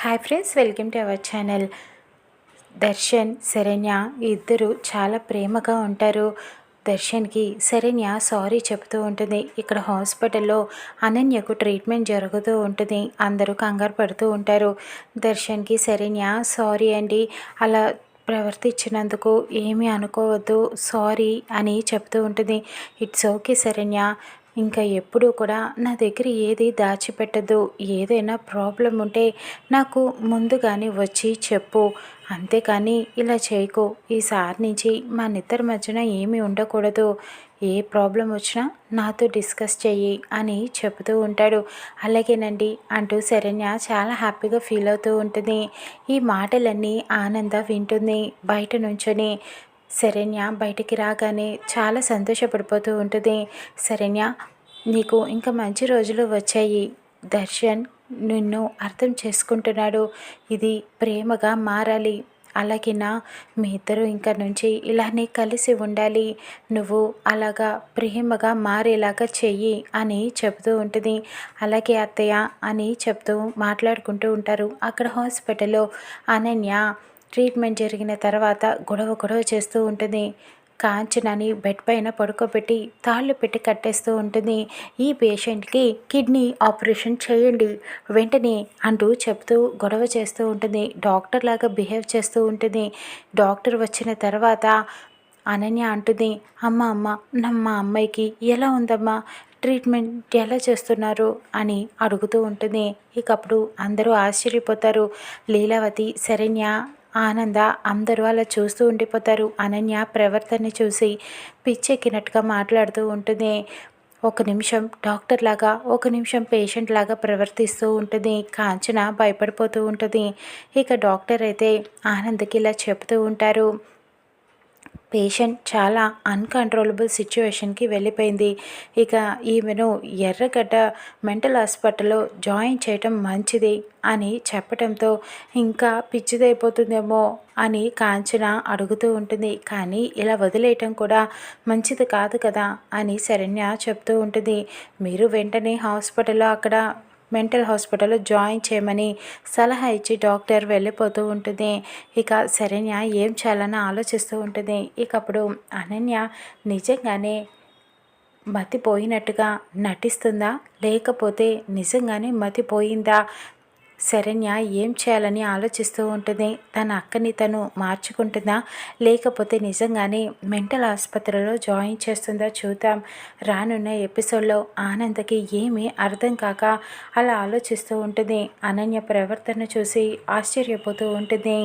Hi friends welcome to our channel. Darshan Saranya ఇద్దరు చాలా ప్రేమగా ఉంటారు. దర్శన్కి శరణ్య సారీ చెబుతూ ఉంటుంది. ఇక్కడ హాస్పిటల్లో అనన్యకు ట్రీట్మెంట్ జరుగుతూ ఉంటుంది. అందరూ కంగారు పడుతూ ఉంటారు. దర్శన్కి శరణ్య సారీ అండి. అలా ప్రవర్తించినందుకు ఏమీ అనుకోవద్దు సారీ అని చెప్తూ ఉంటుంది. It's okay Saranya. ఇంకా ఎప్పుడూ కూడా నా దగ్గర ఏది దాచిపెట్టదు. ఏదైనా ప్రాబ్లం ఉంటే నాకు ముందుగానే వచ్చి చెప్పు. అంతేకాని ఇలా చేయకు. ఈసారి నుంచి మా నిద్దరి మధ్యన ఏమీ ఉండకూడదు. ఏ ప్రాబ్లం వచ్చినా నాతో డిస్కస్ చెయ్యి అని చెబుతూ ఉంటాడు. అలాగేనండి అంటూ శరణ్య చాలా హ్యాపీగా ఫీల్ అవుతూ ఉంటుంది. ఈ మాటలన్నీ ఆనంద వింటుంది బయట నుంచొని. శరణ్య బయటికి రాగానే చాలా సంతోషపడిపోతూ ఉంటుంది. శరణ్య నీకు ఇంకా మంచి రోజులు వచ్చాయి. దర్శన్ నిన్ను అర్థం చేసుకుంటున్నాడు. ఇది ప్రేమగా మారాలి. అలాగే నా మీ ఇద్దరు ఇంకా నుంచి ఇలానే కలిసి ఉండాలి. నువ్వు అలాగా ప్రేమగా మారేలాగా చెయ్యి అని చెబుతూ ఉంటుంది. అలాగే అత్తయ్య అని చెప్తూ మాట్లాడుకుంటూ ఉంటారు. అక్కడ హాస్పిటల్లో అనన్య ట్రీట్మెంట్ జరిగిన తర్వాత గొడవ గొడవ చేస్తూ ఉంటుంది. కాంచనని బెడ్ పైన పడుకోబెట్టి తాళ్ళు పెట్టి కట్టేస్తూ ఉంటుంది. ఈ పేషెంట్కి కిడ్నీ ఆపరేషన్ చేయండి. వెంటనే అంటూ చెప్తూ గొడవ చేస్తూ ఉంటుంది. డాక్టర్ లాగా బిహేవ్ చేస్తూ ఉంటుంది. డాక్టర్ వచ్చిన తర్వాత అనన్య అంటుంది అమ్మ అమ్మ మా అమ్మాయికి ఎలా ఉందమ్మా? ట్రీట్మెంట్ ఎలా చేస్తున్నారు? అని అడుగుతూ ఉంటుంది. ఇకప్పుడు అందరూ ఆశ్చర్యపోతారు. లీలావతి శరణ్య ఆనంద అందరూ అలా చూస్తూ ఉండిపోతారు. అనన్య ప్రవర్తన చూసి పిచ్చెక్కినట్టుగా మాట్లాడుతూ ఉంటుంది. ఒక నిమిషం డాక్టర్ లాగా ఒక నిమిషం పేషెంట్ లాగా ప్రవర్తిస్తూ ఉంటుంది. కాంచన భయపడిపోతూ ఉంటుంది. ఇక డాక్టర్ అయితే ఆనంద్కి ఇలా చెప్తూ ఉంటారు. పేషెంట్ చాలా అన్కంట్రోలబుల్ సిచ్యువేషన్కి వెళ్ళిపోయింది. ఇక ఈమెను ఎర్రగడ్డ మెంటల్ హాస్పిటల్లో జాయిన్ చేయటం మంచిది అని చెప్పడంతో ఇంకా పిచ్చిదైపోతుందేమో అని కాంచన అడుగుతూ ఉంటుంది. కానీ ఇలా వదిలేయటం కూడా మంచిది కాదు కదా అని శరణ్య చెప్తూ ఉంటుంది. మీరు వెంటనే హాస్పిటల్లో అక్కడ మెంటల్ హాస్పిటల్లో జాయిన్ చేయమని సలహా ఇచ్చి డాక్టర్ వెళ్ళిపోతూ ఉంటుంది. ఇక శరణ్య ఏం చేయాలని ఆలోచిస్తూ ఉంటుంది. ఇక అప్పుడు అనన్య నిజంగానే మతిపోయినట్టుగా నటిస్తుందా? లేకపోతే నిజంగానే మతిపోయిందా? శరణ్య ఏం చేయాలని ఆలోచిస్తూ ఉంటుంది? తన అక్కని తను మార్చుకుంటుందా? లేకపోతే నిజంగానే మెంటల్ ఆసుపత్రిలో జాయిన్ చేస్తుందా చూద్దాం. రానున్న ఎపిసోడ్లో ఆనందకి ఏమీ అర్థం కాక అలా ఆలోచిస్తూ ఉంటుంది. అనన్య ప్రవర్తన చూసి ఆశ్చర్యపోతూ ఉంటుంది.